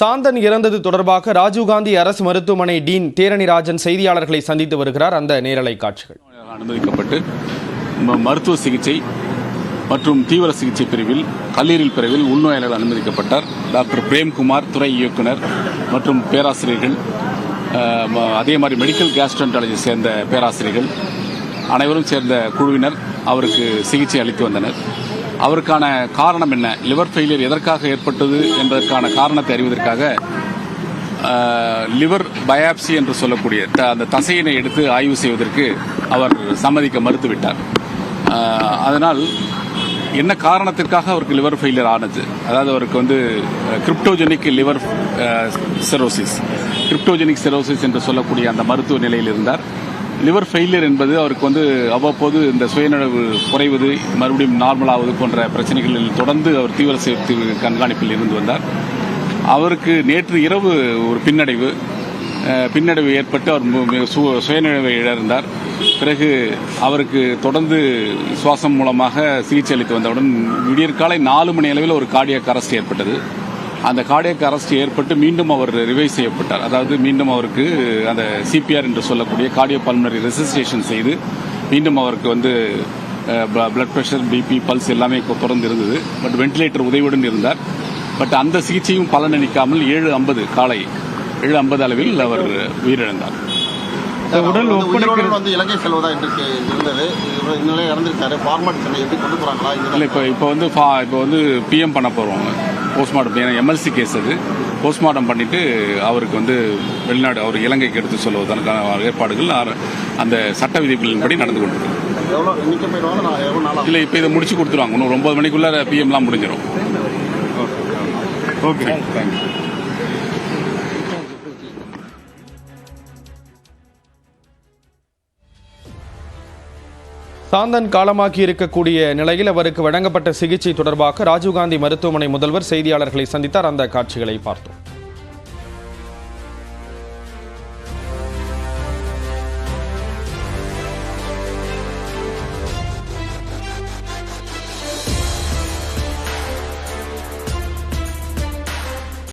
சாந்தன் இறந்தது தொடர்பாக ராஜீவ்காந்தி அரசு மருத்துவமனை டீன் தேரணி ராஜன் செய்தியாளர்களை சந்தித்து வருகிறார். அந்த நேரலை காட்சிகள். அனுமதிக்கப்பட்டு மருத்துவ சிகிச்சை மற்றும் தீவிர சிகிச்சை பிரிவில் கல்லீரல் பிரிவில் உள்நோயாளர்கள் அனுமதிக்கப்பட்டார். டாக்டர் பிரேம்குமார் துறை இயக்குனர் மற்றும் பேராசிரியர்கள் அதே மாதிரி மெடிக்கல் கேஸ்ட்ரன்டாலஜி சேர்ந்த பேராசிரியர்கள் அனைவரும் சேர்ந்த குழுவினர் அவருக்கு சிகிச்சை அளித்து வந்தனர். அவருக்கான காரணம் என்ன? லிவர் ஃபெயிலியர் எதற்காக ஏற்பட்டது என்பதற்கான காரணத்தை அறிவதற்காக லிவர் பயாப்சி என்று சொல்லக்கூடிய த- அந்த தசையினை எடுத்து ஆய்வு செய்வதற்கு அவர் சம்மதிக்க மறுத்துவிட்டார். அதனால் என்ன காரணத்திற்காக அவருக்கு லிவர் ஃபெயிலியர் ஆனது? அதாவது அவருக்கு வந்து cryptogenic liver cirrhosis. Cryptogenic cirrhosis என்று சொல்லக்கூடிய அந்த மருத்துவ நிலையில் இருந்தார். லிவர் ஃபெயிலியர் என்பது அவருக்கு வந்து அவ்வப்போது இந்த சுயநலவு குறைவது மறுபடியும் நார்மல் ஆவது போன்ற பிரச்சனைகளில் தொடர்ந்து அவர் தீவிர சேர்த்து கண்காணிப்பில் இருந்து வந்தார். அவருக்கு நேற்று இரவு ஒரு பின்னடைவு பின்னடைவு ஏற்பட்டு அவர் மு- சு- இழந்தார். பிறகு அவருக்கு தொடர்ந்து சுவாசம் மூலமாக சிகிச்சை அளித்து வந்தவுடன் விடியற்காலை நாலு மணி அளவில் ஒரு கார்டியாக் அரஸ்ட் ஏற்பட்டது. அந்த கார்டியாக் அரஸ்ட் ஏற்பட்டு மீண்டும் அவர் ரிவைவ் செய்யப்பட்டார். அதாவது மீண்டும் அவருக்கு அந்த சிபிஆர் என்று சொல்லக்கூடிய கார்டியோ பல்மனரி ரெசிஸ்டேஷன் செய்து மீண்டும் அவருக்கு வந்து பிளட் ப்ரெஷர் பிபி பல்ஸ் எல்லாமே தொடர்ந்து இருந்தது. பட் வென்டிலேட்டர் உதவியுடன் இருந்தார். பட் அந்த சிகிச்சையும் பலனளிக்காமல் ஏழு ஐம்பது காலை ஏழு ஐம்பது அளவில் அவர் உயிரிழந்தார். உடல் உயிரோடு வந்து இலங்கை செல்வதா இன்றைக்கு இருந்தது. இறந்திருக்காரு ஃபார்மாட் எப்படி கொண்டு போறாங்களா? இல்லை இப்போ இப்போ வந்து ஃபா- இப்போ வந்து பிஎம் பண்ண போகிறோம் போஸ்ட்மார்ட்டம் ஏன்னா எம்எல்சி கேஸ் அது. போஸ்ட்மார்ட்டம் பண்ணிட்டு அவருக்கு வந்து வெளிநாடு அவர் இலங்கைக்கு எடுத்து செல்வதற்கான ஏற்பாடுகள் அந்த சட்ட விதிகளின்படி நடந்து கொண்டிருக்கு. இல்லை இப்போ இதை முடிச்சு கொடுத்துருவாங்க. இன்னும் ஒன்பது மணிக்குள்ள பிஎம்லாம் முடிஞ்சிடும் ஓகே தேங்க்யூ. சாந்தன் காலமாக்கி இருக்கக்கூடிய நிலையில் அவருக்கு வழங்கப்பட்ட சிகிச்சை தொடர்பாக ராஜீவ்காந்தி மருத்துவமனை முதல்வர் செய்தியாளர்களை சந்தித்தார். அந்த காட்சிகளை பார்த்தோம்.